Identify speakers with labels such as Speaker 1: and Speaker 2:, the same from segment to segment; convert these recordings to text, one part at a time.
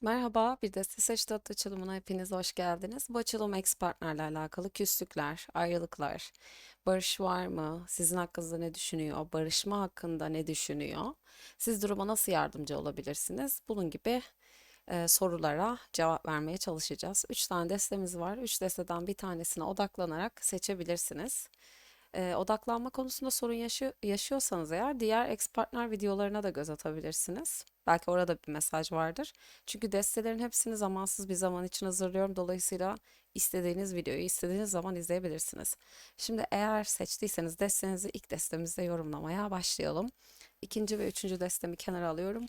Speaker 1: Merhaba, bir de Seç Dot açılımına hepiniz hoş geldiniz. Bu açılım ex partnerle alakalı küslükler, ayrılıklar, barış var mı, sizin hakkınızda ne düşünüyor, barışma hakkında ne düşünüyor, siz duruma nasıl yardımcı olabilirsiniz? Bunun gibi e, sorulara cevap vermeye çalışacağız. Üç tane destemiz var. Üç desteden bir tanesine odaklanarak seçebilirsiniz. E, odaklanma konusunda sorun yaşı- yaşıyorsanız eğer diğer ex partner videolarına da göz atabilirsiniz. Belki orada bir mesaj vardır. Çünkü destelerin hepsini zamansız bir zaman için hazırlıyorum. Dolayısıyla istediğiniz videoyu istediğiniz zaman izleyebilirsiniz. Şimdi eğer seçtiyseniz destenizi ilk destemizde yorumlamaya başlayalım. İkinci ve üçüncü destemi kenara alıyorum.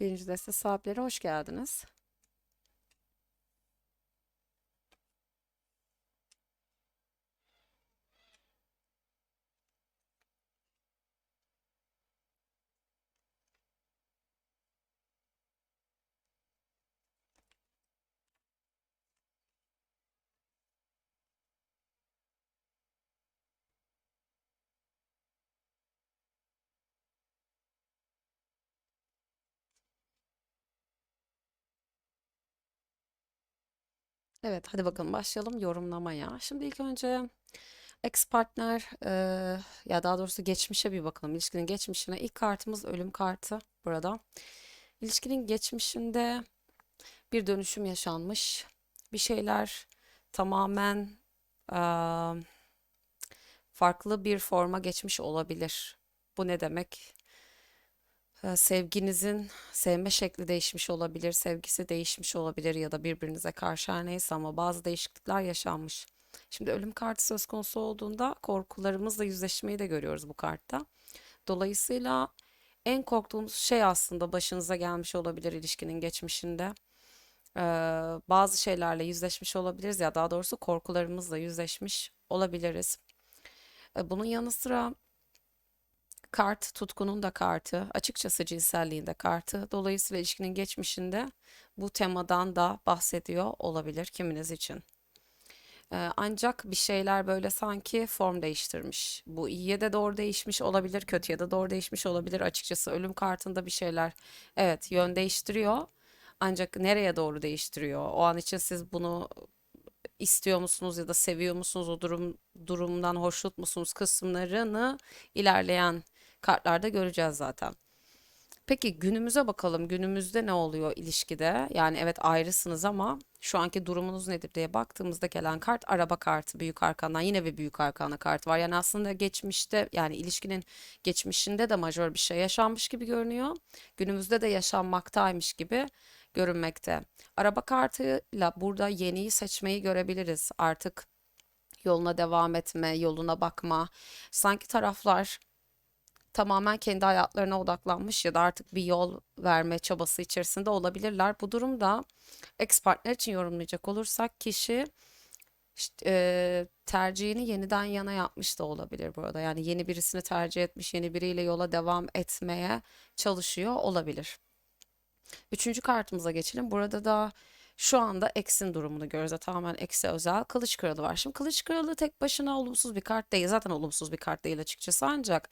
Speaker 1: Birinci deste sahipleri hoş geldiniz. Evet, hadi bakalım başlayalım yorumlamaya. Şimdi ilk önce ex partner eee, ya daha doğrusu geçmişe bir bakalım. İlişkinin geçmişine. İlk kartımız ölüm kartı burada. İlişkinin geçmişinde bir dönüşüm yaşanmış. Bir şeyler tamamen eee, farklı bir forma geçmiş olabilir. Bu ne demek? Sevginizin sevme şekli değişmiş olabilir, sevgisi değişmiş olabilir ya da birbirinize karşı her neyse ama bazı değişiklikler yaşanmış. Şimdi ölüm kartı söz konusu olduğunda korkularımızla yüzleşmeyi de görüyoruz bu kartta. Dolayısıyla en korktuğumuz şey aslında başınıza gelmiş olabilir ilişkinin geçmişinde. Eee, bazı şeylerle yüzleşmiş olabiliriz ya daha doğrusu korkularımızla yüzleşmiş olabiliriz. E, Bunun yanı sıra Kart tutkunun da kartı, açıkçası cinselliğin de kartı. Dolayısıyla ilişkinin geçmişinde bu temadan da bahsediyor olabilir kiminiz için. Ee, ancak bir şeyler böyle sanki form değiştirmiş. Bu iyiye de doğru değişmiş olabilir, kötüye de doğru değişmiş olabilir. Açıkçası ölüm kartında bir şeyler evet yön değiştiriyor. Ancak nereye doğru değiştiriyor? O an için siz bunu istiyor musunuz ya da seviyor musunuz o durum durumdan hoşnut musunuz kısımlarını ilerleyen kartlarda göreceğiz zaten. Peki günümüze bakalım. Günümüzde ne oluyor ilişkide? Yani evet ayrısınız ama şu anki durumunuz nedir diye baktığımızda gelen kart araba kartı büyük arkandan yine bir büyük arkana kart var. Yani aslında geçmişte yani ilişkinin geçmişinde de majör bir şey yaşanmış gibi görünüyor. Günümüzde de yaşanmaktaymış gibi görünmekte. Araba kartıyla burada yeniyi seçmeyi görebiliriz. Artık yoluna devam etme, yoluna bakma. Sanki taraflar tamamen kendi hayatlarına odaklanmış ya da artık bir yol verme çabası içerisinde olabilirler. Bu durumda ex partner için yorumlayacak olursak kişi işte, e, tercihini yeniden yana yapmış da olabilir burada. Yani yeni birisini tercih etmiş, yeni biriyle yola devam etmeye çalışıyor olabilir. Üçüncü kartımıza geçelim. Burada da şu anda X'in durumunu görüyoruz. Tamamen X'e özel Kılıç Kralı var. Şimdi Kılıç Kralı tek başına olumsuz bir kart değil. Zaten olumsuz bir kart değil açıkçası. Ancak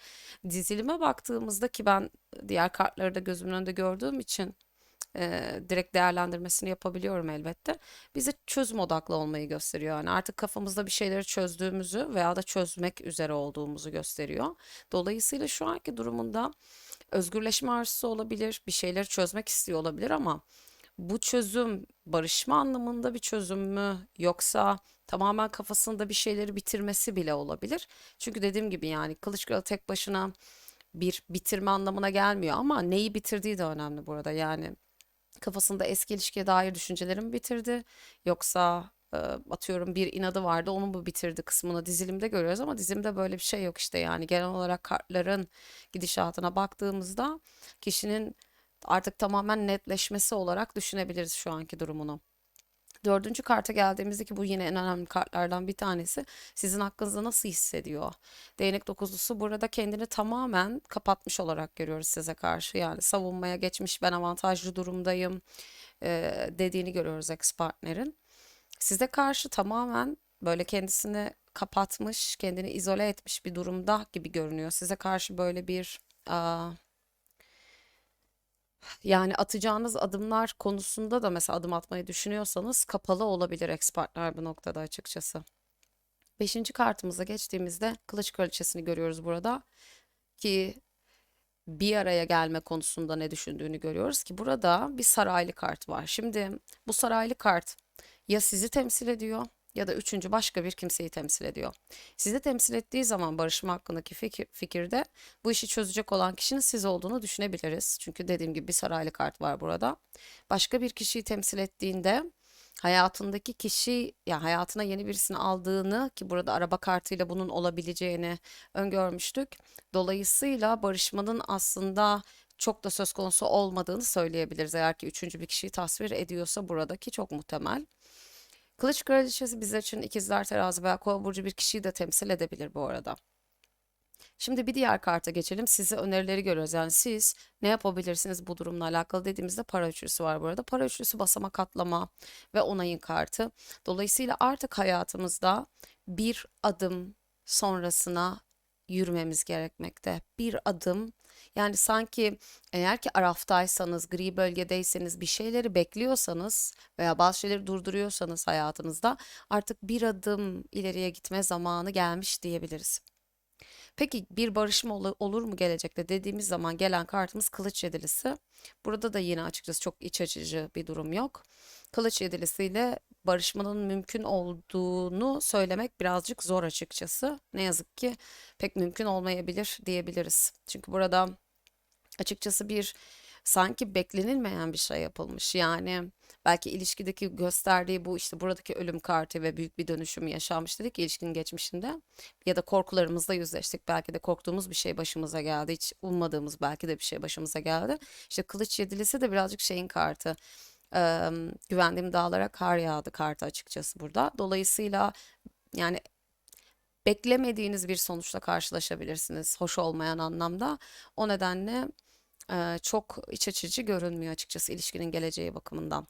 Speaker 1: dizilime baktığımızda ki ben diğer kartları da gözümün önünde gördüğüm için e, direkt değerlendirmesini yapabiliyorum elbette. Bize çözüm odaklı olmayı gösteriyor. Yani artık kafamızda bir şeyleri çözdüğümüzü veya da çözmek üzere olduğumuzu gösteriyor. Dolayısıyla şu anki durumunda özgürleşme arzusu olabilir, bir şeyleri çözmek istiyor olabilir ama bu çözüm barışma anlamında bir çözüm mü yoksa tamamen kafasında bir şeyleri bitirmesi bile olabilir. Çünkü dediğim gibi yani Kılıç Kralı tek başına bir bitirme anlamına gelmiyor ama neyi bitirdiği de önemli burada. Yani kafasında eski ilişkiye dair düşünceleri mi bitirdi yoksa e, atıyorum bir inadı vardı onu mu bitirdi kısmını dizilimde görüyoruz ama dizilimde böyle bir şey yok işte yani genel olarak kartların gidişatına baktığımızda kişinin artık tamamen netleşmesi olarak düşünebiliriz şu anki durumunu. Dördüncü karta geldiğimizde ki bu yine en önemli kartlardan bir tanesi. Sizin hakkınızda nasıl hissediyor? Değnek dokuzlusu burada kendini tamamen kapatmış olarak görüyoruz size karşı. Yani savunmaya geçmiş ben avantajlı durumdayım e, dediğini görüyoruz ex partnerin. Size karşı tamamen böyle kendisini kapatmış, kendini izole etmiş bir durumda gibi görünüyor. Size karşı böyle bir aa, yani atacağınız adımlar konusunda da mesela adım atmayı düşünüyorsanız kapalı olabilir ekspertler bu noktada açıkçası. Beşinci kartımıza geçtiğimizde kılıç kraliçesini görüyoruz burada ki bir araya gelme konusunda ne düşündüğünü görüyoruz ki burada bir saraylı kart var. Şimdi bu saraylı kart ya sizi temsil ediyor ya da üçüncü başka bir kimseyi temsil ediyor. Sizi temsil ettiği zaman barışma hakkındaki fikir, fikirde bu işi çözecek olan kişinin siz olduğunu düşünebiliriz. Çünkü dediğim gibi bir saraylı kart var burada. Başka bir kişiyi temsil ettiğinde hayatındaki kişi ya hayatına yeni birisini aldığını ki burada araba kartıyla bunun olabileceğini öngörmüştük. Dolayısıyla barışmanın aslında çok da söz konusu olmadığını söyleyebiliriz. Eğer ki üçüncü bir kişiyi tasvir ediyorsa buradaki çok muhtemel. Kılıç kraliçesi bizler için ikizler terazi veya kova burcu bir kişiyi de temsil edebilir bu arada. Şimdi bir diğer karta geçelim. Size önerileri görüyoruz. Yani siz ne yapabilirsiniz bu durumla alakalı dediğimizde para üçlüsü var burada. Para üçlüsü basamak atlama ve onayın kartı. Dolayısıyla artık hayatımızda bir adım sonrasına yürümemiz gerekmekte. Bir adım yani sanki eğer ki araftaysanız, gri bölgedeyseniz, bir şeyleri bekliyorsanız veya bazı şeyleri durduruyorsanız hayatınızda artık bir adım ileriye gitme zamanı gelmiş diyebiliriz. Peki bir barışma ol- olur mu gelecekte dediğimiz zaman gelen kartımız Kılıç Yedilisi. Burada da yine açıkçası çok iç açıcı bir durum yok. Kılıç Yedilisiyle barışmanın mümkün olduğunu söylemek birazcık zor açıkçası. Ne yazık ki pek mümkün olmayabilir diyebiliriz. Çünkü burada açıkçası bir sanki beklenilmeyen bir şey yapılmış. Yani belki ilişkideki gösterdiği bu işte buradaki ölüm kartı ve büyük bir dönüşüm yaşanmış dedik ilişkinin geçmişinde. Ya da korkularımızla yüzleştik. Belki de korktuğumuz bir şey başımıza geldi. Hiç ummadığımız belki de bir şey başımıza geldi. İşte kılıç yedilisi de birazcık şeyin kartı. Eee, güvendiğim dağlara kar yağdı kartı açıkçası burada. Dolayısıyla yani beklemediğiniz bir sonuçla karşılaşabilirsiniz. Hoş olmayan anlamda. O nedenle eee, çok iç açıcı görünmüyor açıkçası ilişkinin geleceği bakımından.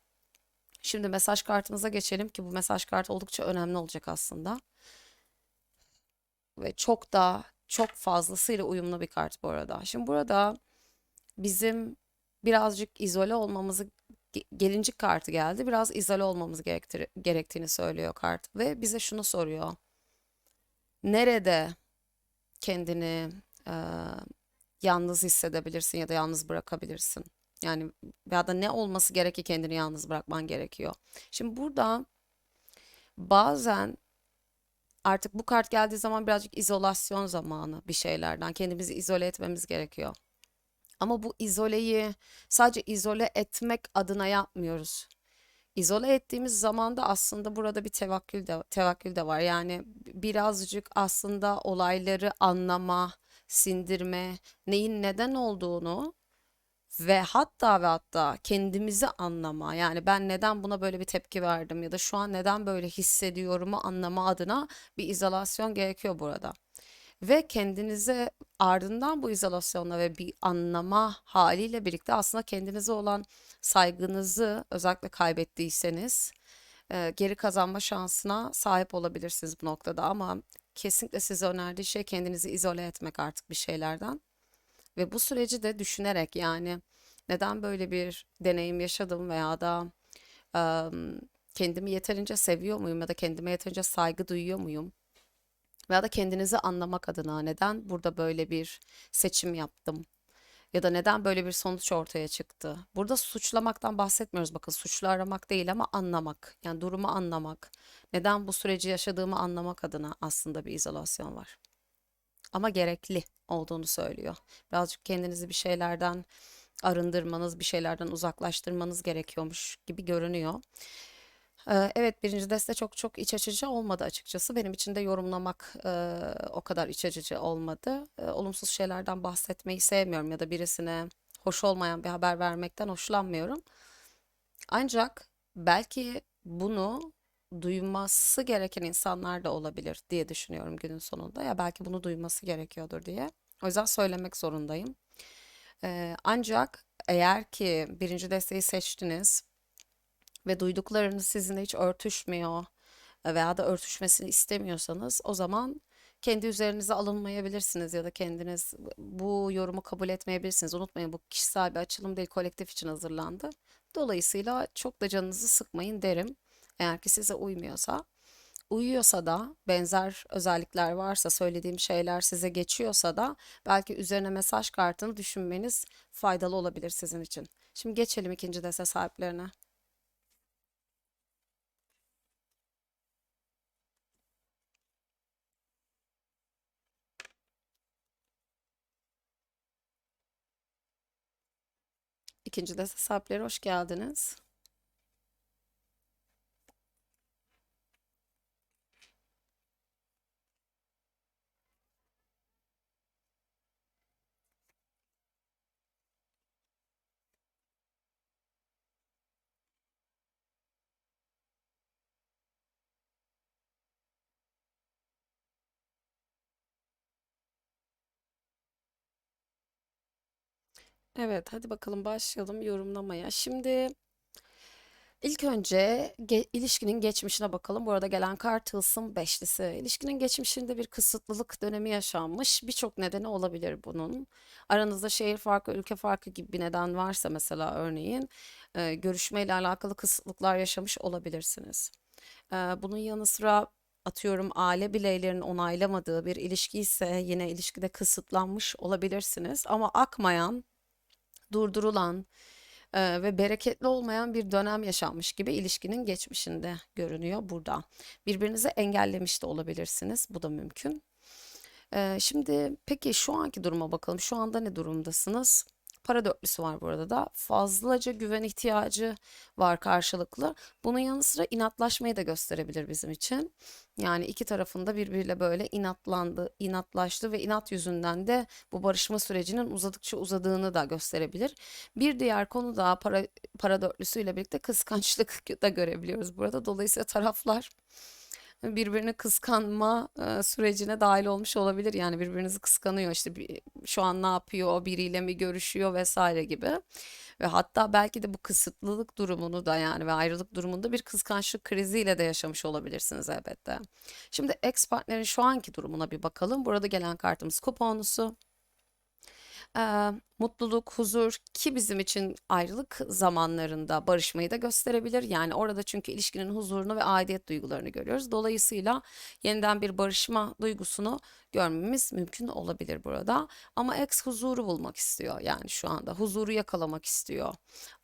Speaker 1: Şimdi mesaj kartımıza geçelim ki bu mesaj kartı oldukça önemli olacak aslında. Ve çok da çok fazlasıyla uyumlu bir kart bu arada. Şimdi burada bizim birazcık izole olmamızı gelincik kartı geldi. Biraz izole olmamız gerektir gerektiğini söylüyor kart ve bize şunu soruyor. Nerede kendini eee, yalnız hissedebilirsin ya da yalnız bırakabilirsin? Yani ya da ne olması gerek ki kendini yalnız bırakman gerekiyor. Şimdi burada bazen artık bu kart geldiği zaman birazcık izolasyon zamanı bir şeylerden. Kendimizi izole etmemiz gerekiyor. Ama bu izoleyi sadece izole etmek adına yapmıyoruz. İzole ettiğimiz zaman da aslında burada bir tevakkül de tevakkül de var. Yani birazcık aslında olayları anlama, sindirme, neyin neden olduğunu ve hatta ve hatta kendimizi anlama yani ben neden buna böyle bir tepki verdim ya da şu an neden böyle hissediyorumu anlama adına bir izolasyon gerekiyor burada. Ve kendinize ardından bu izolasyonla ve bir anlama haliyle birlikte aslında kendinize olan saygınızı özellikle kaybettiyseniz e, geri kazanma şansına sahip olabilirsiniz bu noktada ama kesinlikle size önerdiği şey kendinizi izole etmek artık bir şeylerden. Ve bu süreci de düşünerek yani neden böyle bir deneyim yaşadım veya da em, kendimi yeterince seviyor muyum ya da kendime yeterince saygı duyuyor muyum? Veya da kendinizi anlamak adına neden burada böyle bir seçim yaptım? Ya da neden böyle bir sonuç ortaya çıktı? Burada suçlamaktan bahsetmiyoruz bakın suçlu aramak değil ama anlamak. Yani durumu anlamak. Neden bu süreci yaşadığımı anlamak adına aslında bir izolasyon var ama gerekli olduğunu söylüyor. Birazcık kendinizi bir şeylerden arındırmanız, bir şeylerden uzaklaştırmanız gerekiyormuş gibi görünüyor. Evet birinci deste çok çok iç açıcı olmadı açıkçası. Benim için de yorumlamak o kadar iç açıcı olmadı. Olumsuz şeylerden bahsetmeyi sevmiyorum ya da birisine hoş olmayan bir haber vermekten hoşlanmıyorum. Ancak belki bunu duyması gereken insanlar da olabilir diye düşünüyorum günün sonunda. Ya belki bunu duyması gerekiyordur diye. O yüzden söylemek zorundayım. Ee, ancak eğer ki birinci desteği seçtiniz ve duyduklarınız sizinle hiç örtüşmüyor veya da örtüşmesini istemiyorsanız o zaman kendi üzerinize alınmayabilirsiniz ya da kendiniz bu yorumu kabul etmeyebilirsiniz. Unutmayın bu kişisel bir açılım değil, kolektif için hazırlandı. Dolayısıyla çok da canınızı sıkmayın derim. Eğer ki size uymuyorsa. Uyuyorsa da benzer özellikler varsa söylediğim şeyler size geçiyorsa da belki üzerine mesaj kartını düşünmeniz faydalı olabilir sizin için. Şimdi geçelim ikinci deste sahiplerine. İkinci deste sahipleri hoş geldiniz. Evet, hadi bakalım başlayalım yorumlamaya. Şimdi ilk önce ge- ilişkinin geçmişine bakalım. Bu arada gelen kart tılsım beşlisi. İlişkinin geçmişinde bir kısıtlılık dönemi yaşanmış. Birçok nedeni olabilir bunun. Aranızda şehir farkı, ülke farkı gibi bir neden varsa mesela örneğin e, görüşmeyle alakalı kısıtlıklar yaşamış olabilirsiniz. E, bunun yanı sıra atıyorum aile bireylerinin onaylamadığı bir ilişki ise yine ilişkide kısıtlanmış olabilirsiniz. Ama akmayan durdurulan e, ve bereketli olmayan bir dönem yaşanmış gibi ilişkinin geçmişinde görünüyor burada. Birbirinizi engellemiş de olabilirsiniz. Bu da mümkün. E, şimdi peki şu anki duruma bakalım. Şu anda ne durumdasınız? Para dörtlüsü var burada da. Fazlaca güven ihtiyacı var karşılıklı. Bunun yanı sıra inatlaşmayı da gösterebilir bizim için. Yani iki tarafında birbiriyle böyle inatlandı, inatlaştı ve inat yüzünden de bu barışma sürecinin uzadıkça uzadığını da gösterebilir. Bir diğer konu da para, para dörtlüsüyle birlikte kıskançlık da görebiliyoruz burada. Dolayısıyla taraflar birbirini kıskanma sürecine dahil olmuş olabilir. Yani birbirinizi kıskanıyor işte bir, şu an ne yapıyor, o biriyle mi görüşüyor vesaire gibi. Ve hatta belki de bu kısıtlılık durumunu da yani ve ayrılık durumunda bir kıskançlık kriziyle de yaşamış olabilirsiniz elbette. Şimdi ex partnerin şu anki durumuna bir bakalım. Burada gelen kartımız kuponusu e, mutluluk, huzur ki bizim için ayrılık zamanlarında barışmayı da gösterebilir. Yani orada çünkü ilişkinin huzurunu ve aidiyet duygularını görüyoruz. Dolayısıyla yeniden bir barışma duygusunu görmemiz mümkün olabilir burada. Ama ex huzuru bulmak istiyor yani şu anda. Huzuru yakalamak istiyor.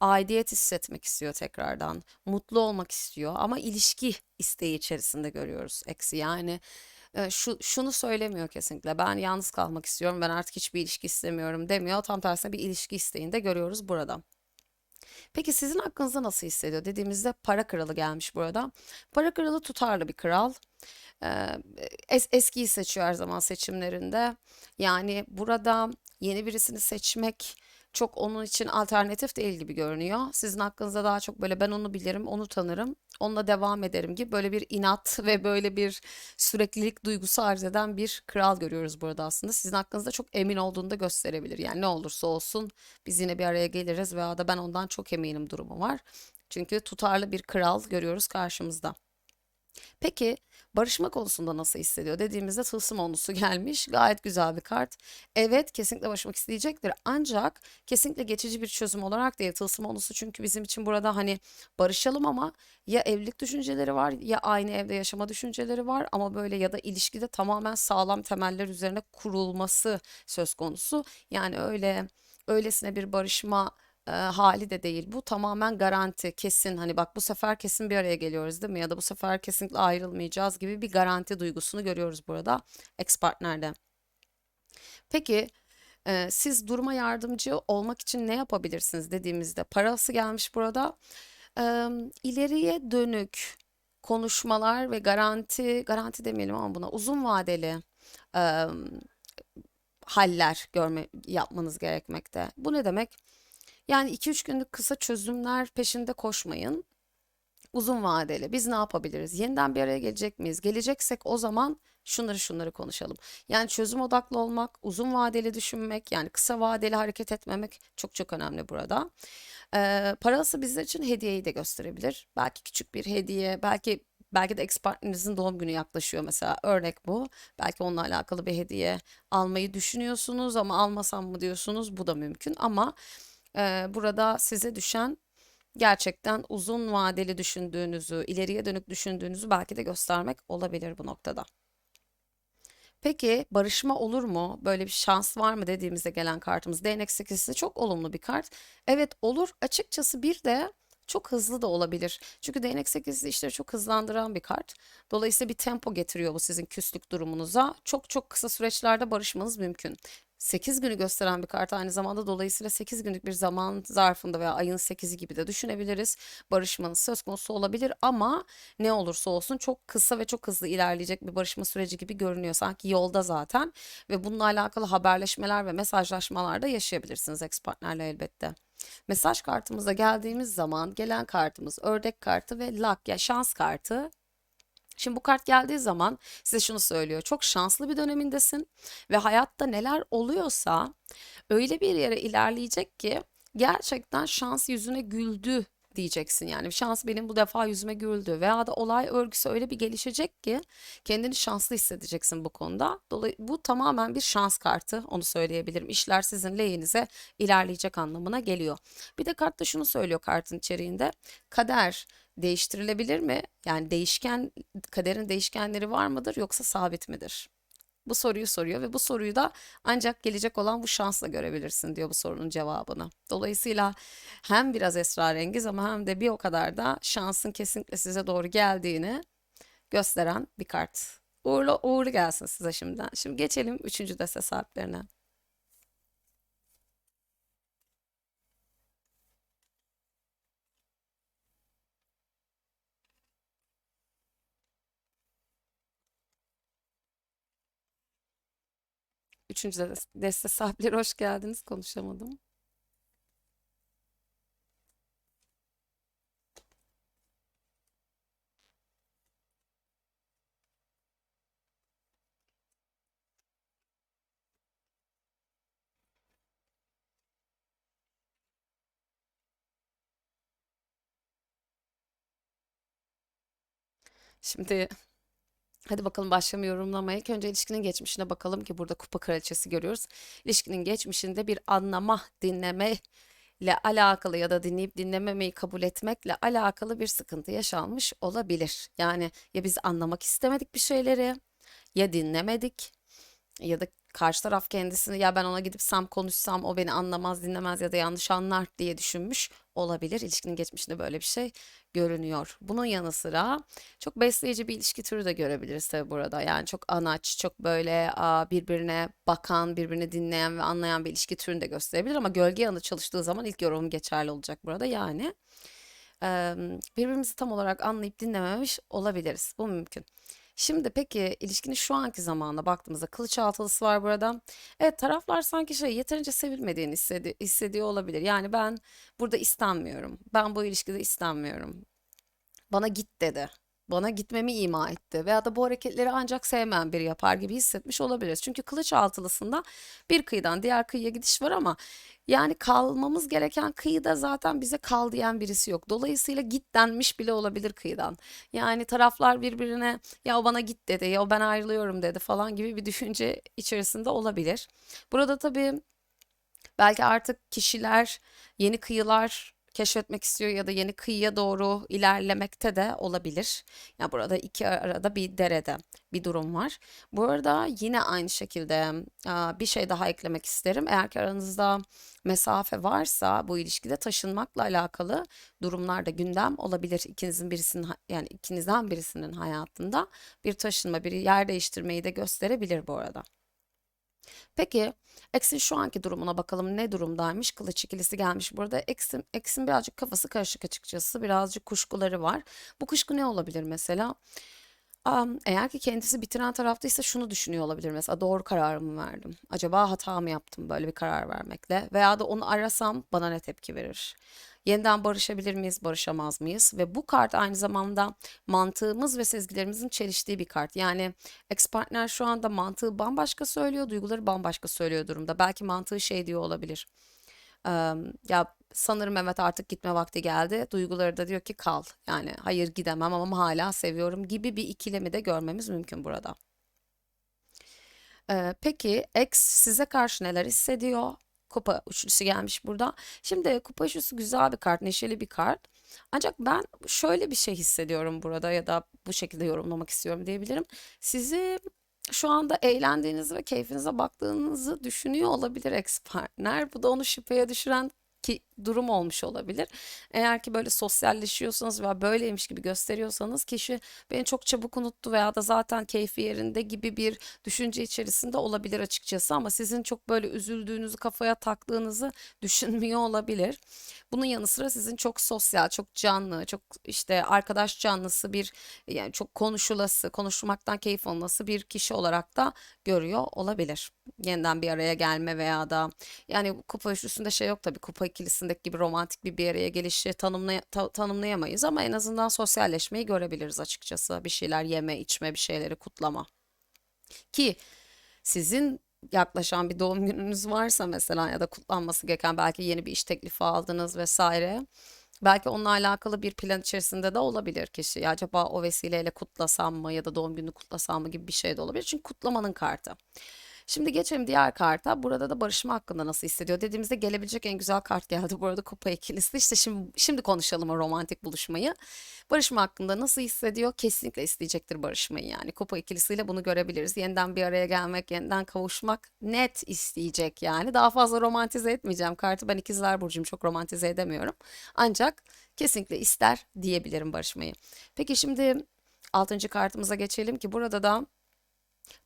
Speaker 1: Aidiyet hissetmek istiyor tekrardan. Mutlu olmak istiyor ama ilişki isteği içerisinde görüyoruz ex'i. Yani şu şunu söylemiyor kesinlikle. Ben yalnız kalmak istiyorum. Ben artık hiçbir ilişki istemiyorum demiyor. Tam tersine bir ilişki isteğini de görüyoruz burada. Peki sizin hakkınızda nasıl hissediyor? Dediğimizde para kralı gelmiş burada. Para kralı tutarlı bir kral. Es eskiyi seçiyor her zaman seçimlerinde. Yani burada yeni birisini seçmek çok onun için alternatif değil gibi görünüyor. Sizin hakkınızda daha çok böyle ben onu bilirim, onu tanırım, onunla devam ederim gibi böyle bir inat ve böyle bir süreklilik duygusu arz eden bir kral görüyoruz burada aslında. Sizin hakkınızda çok emin olduğunu da gösterebilir. Yani ne olursa olsun biz yine bir araya geliriz veya da ben ondan çok eminim durumu var. Çünkü tutarlı bir kral görüyoruz karşımızda. Peki barışma konusunda nasıl hissediyor dediğimizde tılsım onlusu gelmiş. Gayet güzel bir kart. Evet kesinlikle barışmak isteyecektir. Ancak kesinlikle geçici bir çözüm olarak değil. Tılsım onlusu çünkü bizim için burada hani barışalım ama ya evlilik düşünceleri var ya aynı evde yaşama düşünceleri var ama böyle ya da ilişkide tamamen sağlam temeller üzerine kurulması söz konusu. Yani öyle öylesine bir barışma e, hali de değil. Bu tamamen garanti, kesin. Hani bak bu sefer kesin bir araya geliyoruz değil mi? Ya da bu sefer kesinlikle ayrılmayacağız gibi bir garanti duygusunu görüyoruz burada ex partnerde. Peki e, siz duruma yardımcı olmak için ne yapabilirsiniz dediğimizde parası gelmiş burada. E, ileriye dönük konuşmalar ve garanti, garanti demeyelim ama buna uzun vadeli e, haller görme yapmanız gerekmekte. Bu ne demek? Yani 2-3 günlük kısa çözümler peşinde koşmayın. Uzun vadeli biz ne yapabiliriz? Yeniden bir araya gelecek miyiz? Geleceksek o zaman şunları şunları konuşalım. Yani çözüm odaklı olmak, uzun vadeli düşünmek, yani kısa vadeli hareket etmemek çok çok önemli burada. Ee, parası bizler için hediyeyi de gösterebilir. Belki küçük bir hediye, belki Belki de ex partnerinizin doğum günü yaklaşıyor mesela. Örnek bu. Belki onunla alakalı bir hediye almayı düşünüyorsunuz ama almasam mı diyorsunuz. Bu da mümkün ama e, burada size düşen gerçekten uzun vadeli düşündüğünüzü, ileriye dönük düşündüğünüzü belki de göstermek olabilir bu noktada. Peki barışma olur mu? Böyle bir şans var mı dediğimizde gelen kartımız. Değnek sekizisi çok olumlu bir kart. Evet olur. Açıkçası bir de çok hızlı da olabilir. Çünkü değnek sekizli işleri çok hızlandıran bir kart. Dolayısıyla bir tempo getiriyor bu sizin küslük durumunuza. Çok çok kısa süreçlerde barışmanız mümkün. 8 günü gösteren bir kart aynı zamanda dolayısıyla 8 günlük bir zaman zarfında veya ayın 8'i gibi de düşünebiliriz. Barışmanız söz konusu olabilir ama ne olursa olsun çok kısa ve çok hızlı ilerleyecek bir barışma süreci gibi görünüyor. Sanki yolda zaten ve bununla alakalı haberleşmeler ve mesajlaşmalar da yaşayabilirsiniz ex partnerle elbette. Mesaj kartımıza geldiğimiz zaman gelen kartımız ördek kartı ve luck ya şans kartı. Şimdi bu kart geldiği zaman size şunu söylüyor. Çok şanslı bir dönemindesin ve hayatta neler oluyorsa öyle bir yere ilerleyecek ki gerçekten şans yüzüne güldü diyeceksin yani şans benim bu defa yüzüme güldü veya da olay örgüsü öyle bir gelişecek ki kendini şanslı hissedeceksin bu konuda. Dolayısıyla bu tamamen bir şans kartı onu söyleyebilirim. İşler sizin lehinize ilerleyecek anlamına geliyor. Bir de kartta şunu söylüyor kartın içeriğinde kader değiştirilebilir mi? Yani değişken kaderin değişkenleri var mıdır yoksa sabit midir? Bu soruyu soruyor ve bu soruyu da ancak gelecek olan bu şansla görebilirsin diyor bu sorunun cevabını. Dolayısıyla hem biraz esrarengiz ama hem de bir o kadar da şansın kesinlikle size doğru geldiğini gösteren bir kart. Uğurlu, uğurlu gelsin size şimdiden. Şimdi geçelim üçüncü deste sahiplerine. Üçüncü des- deste sahipleri hoş geldiniz. Konuşamadım. Şimdi hadi bakalım başlayalım yorumlamaya. Önce ilişkinin geçmişine bakalım ki burada kupa kraliçesi görüyoruz. İlişkinin geçmişinde bir anlama, dinleme ile alakalı ya da dinleyip dinlememeyi kabul etmekle alakalı bir sıkıntı yaşanmış olabilir. Yani ya biz anlamak istemedik bir şeyleri ya dinlemedik ya da karşı taraf kendisini ya ben ona gidip sam konuşsam o beni anlamaz dinlemez ya da yanlış anlar diye düşünmüş olabilir. İlişkinin geçmişinde böyle bir şey görünüyor. Bunun yanı sıra çok besleyici bir ilişki türü de görebiliriz tabii burada. Yani çok anaç, çok böyle birbirine bakan, birbirini dinleyen ve anlayan bir ilişki türünü de gösterebilir ama gölge yanı çalıştığı zaman ilk yorumum geçerli olacak burada. Yani birbirimizi tam olarak anlayıp dinlememiş olabiliriz. Bu mümkün. Şimdi peki ilişkinin şu anki zamanına baktığımızda kılıç altılısı var burada. Evet taraflar sanki şey yeterince sevilmediğini hissedi hissediyor olabilir. Yani ben burada istenmiyorum. Ben bu ilişkide istenmiyorum. Bana git dedi. Bana gitmemi ima etti veya da bu hareketleri ancak sevmeyen biri yapar gibi hissetmiş olabiliriz. Çünkü kılıç altılısında bir kıyıdan diğer kıyıya gidiş var ama yani kalmamız gereken kıyıda zaten bize kal diyen birisi yok. Dolayısıyla git denmiş bile olabilir kıyıdan. Yani taraflar birbirine ya o bana git dedi ya o ben ayrılıyorum dedi falan gibi bir düşünce içerisinde olabilir. Burada tabii belki artık kişiler yeni kıyılar keşfetmek istiyor ya da yeni kıyıya doğru ilerlemekte de olabilir. Yani burada iki arada bir derede bir durum var. Bu arada yine aynı şekilde bir şey daha eklemek isterim. Eğer ki aranızda mesafe varsa bu ilişkide taşınmakla alakalı durumlar da gündem olabilir. İkinizin birisinin yani ikinizden birisinin hayatında bir taşınma, bir yer değiştirmeyi de gösterebilir bu arada. Peki X'in şu anki durumuna bakalım ne durumdaymış? Kılıç ikilisi gelmiş burada. X'in, X'in birazcık kafası karışık açıkçası. Birazcık kuşkuları var. Bu kuşku ne olabilir mesela? Um, eğer ki kendisi bitiren taraftaysa şunu düşünüyor olabilir mesela doğru kararımı verdim. Acaba hata mı yaptım böyle bir karar vermekle? Veya da onu arasam bana ne tepki verir? Yeniden barışabilir miyiz, barışamaz mıyız? Ve bu kart aynı zamanda mantığımız ve sezgilerimizin çeliştiği bir kart. Yani ex partner şu anda mantığı bambaşka söylüyor, duyguları bambaşka söylüyor durumda. Belki mantığı şey diyor olabilir. Ya sanırım evet artık gitme vakti geldi. Duyguları da diyor ki kal. Yani hayır gidemem ama hala seviyorum gibi bir ikilemi de görmemiz mümkün burada. Peki X size karşı neler hissediyor? Kupa üçlüsü gelmiş burada. Şimdi kupa üçlüsü güzel bir kart, neşeli bir kart. Ancak ben şöyle bir şey hissediyorum burada ya da bu şekilde yorumlamak istiyorum diyebilirim. Sizi şu anda eğlendiğinizi ve keyfinize baktığınızı düşünüyor olabilir ex partner. Bu da onu şüpheye düşüren ki durum olmuş olabilir. Eğer ki böyle sosyalleşiyorsanız veya böyleymiş gibi gösteriyorsanız kişi beni çok çabuk unuttu veya da zaten keyfi yerinde gibi bir düşünce içerisinde olabilir açıkçası ama sizin çok böyle üzüldüğünüzü kafaya taktığınızı düşünmüyor olabilir. Bunun yanı sıra sizin çok sosyal, çok canlı, çok işte arkadaş canlısı bir yani çok konuşulası, konuşmaktan keyif alması bir kişi olarak da görüyor olabilir. Yeniden bir araya gelme veya da yani kupa üçlüsünde şey yok tabii kupa ikilisindeki gibi romantik bir bir araya gelişi tanımlay ta- tanımlayamayız ama en azından sosyalleşmeyi görebiliriz açıkçası. Bir şeyler yeme, içme, bir şeyleri kutlama. Ki sizin yaklaşan bir doğum gününüz varsa mesela ya da kutlanması gereken belki yeni bir iş teklifi aldınız vesaire. Belki onunla alakalı bir plan içerisinde de olabilir kişi. Ya acaba o vesileyle kutlasam mı ya da doğum gününü kutlasam mı gibi bir şey de olabilir. Çünkü kutlamanın kartı. Şimdi geçelim diğer karta. Burada da barışma hakkında nasıl hissediyor dediğimizde gelebilecek en güzel kart geldi. Bu arada kupa ikilisi. İşte şimdi, şimdi konuşalım o romantik buluşmayı. Barışma hakkında nasıl hissediyor? Kesinlikle isteyecektir barışmayı yani. Kupa ikilisiyle bunu görebiliriz. Yeniden bir araya gelmek, yeniden kavuşmak net isteyecek yani. Daha fazla romantize etmeyeceğim kartı. Ben ikizler burcuyum çok romantize edemiyorum. Ancak kesinlikle ister diyebilirim barışmayı. Peki şimdi altıncı kartımıza geçelim ki burada da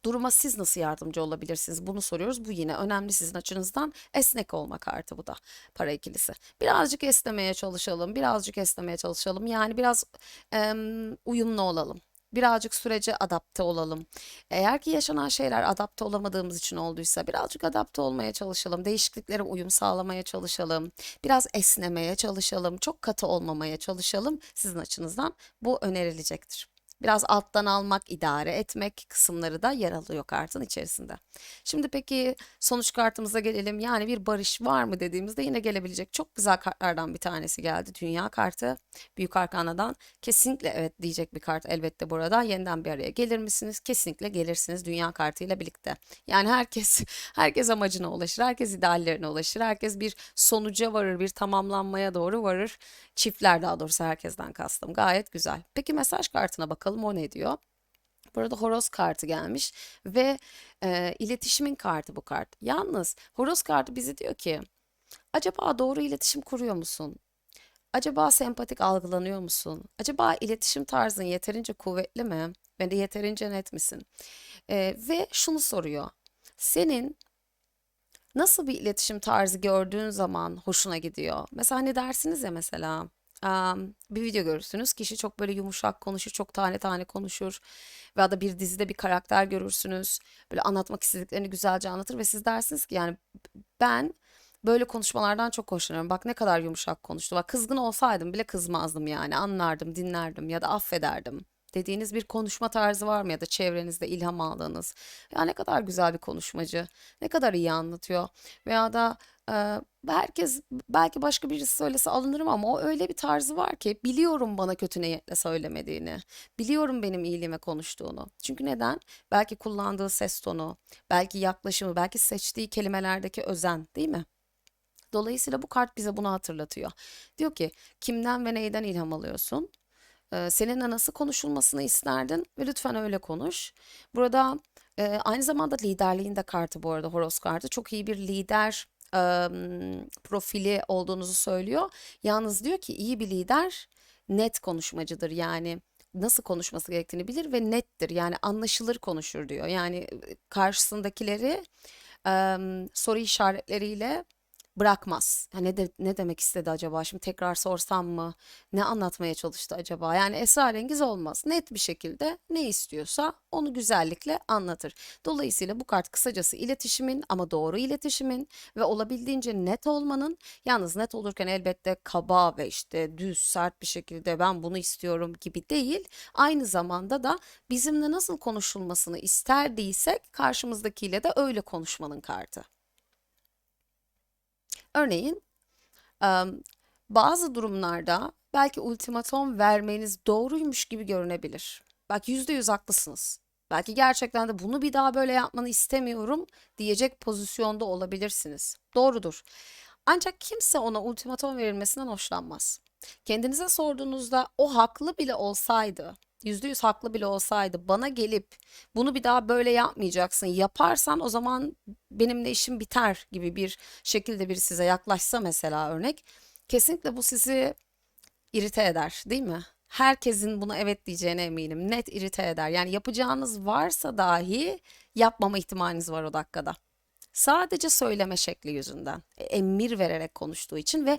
Speaker 1: Duruma siz nasıl yardımcı olabilirsiniz? Bunu soruyoruz. Bu yine önemli sizin açınızdan. Esnek olma kartı bu da para ikilisi. Birazcık esnemeye çalışalım. Birazcık esnemeye çalışalım. Yani biraz em, uyumlu olalım. Birazcık sürece adapte olalım. Eğer ki yaşanan şeyler adapte olamadığımız için olduysa birazcık adapte olmaya çalışalım. Değişikliklere uyum sağlamaya çalışalım. Biraz esnemeye çalışalım. Çok katı olmamaya çalışalım. Sizin açınızdan bu önerilecektir. Biraz alttan almak, idare etmek kısımları da yer alıyor kartın içerisinde. Şimdi peki sonuç kartımıza gelelim. Yani bir barış var mı dediğimizde yine gelebilecek çok güzel kartlardan bir tanesi geldi. Dünya kartı. Büyük Arkana'dan kesinlikle evet diyecek bir kart elbette burada. Yeniden bir araya gelir misiniz? Kesinlikle gelirsiniz dünya kartıyla birlikte. Yani herkes herkes amacına ulaşır, herkes ideallerine ulaşır, herkes bir sonuca varır, bir tamamlanmaya doğru varır. Çiftler daha doğrusu herkesten kastım. Gayet güzel. Peki mesaj kartına bakalım o ne diyor? Burada horoz kartı gelmiş ve e, iletişimin kartı bu kart. Yalnız horoz kartı bize diyor ki acaba doğru iletişim kuruyor musun? Acaba sempatik algılanıyor musun? Acaba iletişim tarzın yeterince kuvvetli mi? Ve de yeterince net misin? E, ve şunu soruyor. Senin nasıl bir iletişim tarzı gördüğün zaman hoşuna gidiyor? Mesela hani dersiniz ya mesela bir video görürsünüz. Kişi çok böyle yumuşak konuşur, çok tane tane konuşur. Veya da bir dizide bir karakter görürsünüz. Böyle anlatmak istediklerini güzelce anlatır ve siz dersiniz ki yani ben böyle konuşmalardan çok hoşlanıyorum. Bak ne kadar yumuşak konuştu. Bak kızgın olsaydım bile kızmazdım yani. Anlardım, dinlerdim ya da affederdim. Dediğiniz bir konuşma tarzı var mı ya da çevrenizde ilham aldığınız? Ya ne kadar güzel bir konuşmacı, ne kadar iyi anlatıyor. Veya da e, herkes belki başka birisi söylese alınırım ama o öyle bir tarzı var ki biliyorum bana kötü niyetle söylemediğini. Biliyorum benim iyiliğime konuştuğunu. Çünkü neden? Belki kullandığı ses tonu, belki yaklaşımı, belki seçtiği kelimelerdeki özen, değil mi? Dolayısıyla bu kart bize bunu hatırlatıyor. Diyor ki kimden ve neyden ilham alıyorsun? Ee, seninle nasıl konuşulmasını isterdin ve lütfen öyle konuş. Burada e, aynı zamanda liderliğin de kartı bu arada horoz kartı. Çok iyi bir lider profili olduğunuzu söylüyor. Yalnız diyor ki iyi bir lider net konuşmacıdır. Yani nasıl konuşması gerektiğini bilir ve nettir. Yani anlaşılır konuşur diyor. Yani e, karşısındakileri soru işaretleriyle bırakmaz. Ha ne de ne demek istedi acaba? Şimdi tekrar sorsam mı? Ne anlatmaya çalıştı acaba? Yani esrarengiz olmaz. Net bir şekilde ne istiyorsa onu güzellikle anlatır. Dolayısıyla bu kart kısacası iletişimin ama doğru iletişimin ve olabildiğince net olmanın yalnız net olurken elbette kaba ve işte düz sert bir şekilde ben bunu istiyorum gibi değil. Aynı zamanda da bizimle nasıl konuşulmasını isterdiysek karşımızdakiyle de öyle konuşmanın kartı. Örneğin bazı durumlarda belki ultimatom vermeniz doğruymuş gibi görünebilir. Belki yüzde yüz haklısınız. Belki gerçekten de bunu bir daha böyle yapmanı istemiyorum diyecek pozisyonda olabilirsiniz. Doğrudur. Ancak kimse ona ultimatom verilmesinden hoşlanmaz. Kendinize sorduğunuzda o haklı bile olsaydı, yüzde yüz haklı bile olsaydı bana gelip bunu bir daha böyle yapmayacaksın, yaparsan o zaman benimle işim biter gibi bir şekilde biri size yaklaşsa mesela örnek, kesinlikle bu sizi irite eder, değil mi? Herkesin buna evet diyeceğine eminim. Net irite eder. Yani yapacağınız varsa dahi yapmama ihtimaliniz var o dakikada. Sadece söyleme şekli yüzünden. E, Emir vererek konuştuğu için ve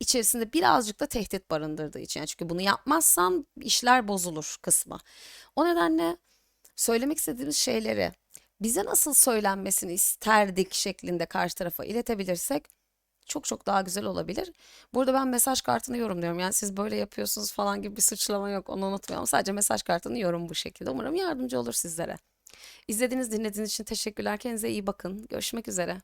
Speaker 1: içerisinde birazcık da tehdit barındırdığı için. Yani çünkü bunu yapmazsan işler bozulur kısmı. O nedenle söylemek istediğimiz şeyleri bize nasıl söylenmesini isterdik şeklinde karşı tarafa iletebilirsek çok çok daha güzel olabilir. Burada ben mesaj kartını yorumluyorum. Yani siz böyle yapıyorsunuz falan gibi bir suçlama yok. Onu unutmayalım. Sadece mesaj kartını yorum bu şekilde. Umarım yardımcı olur sizlere. İzlediğiniz, dinlediğiniz için teşekkürler. Kendinize iyi bakın. Görüşmek üzere.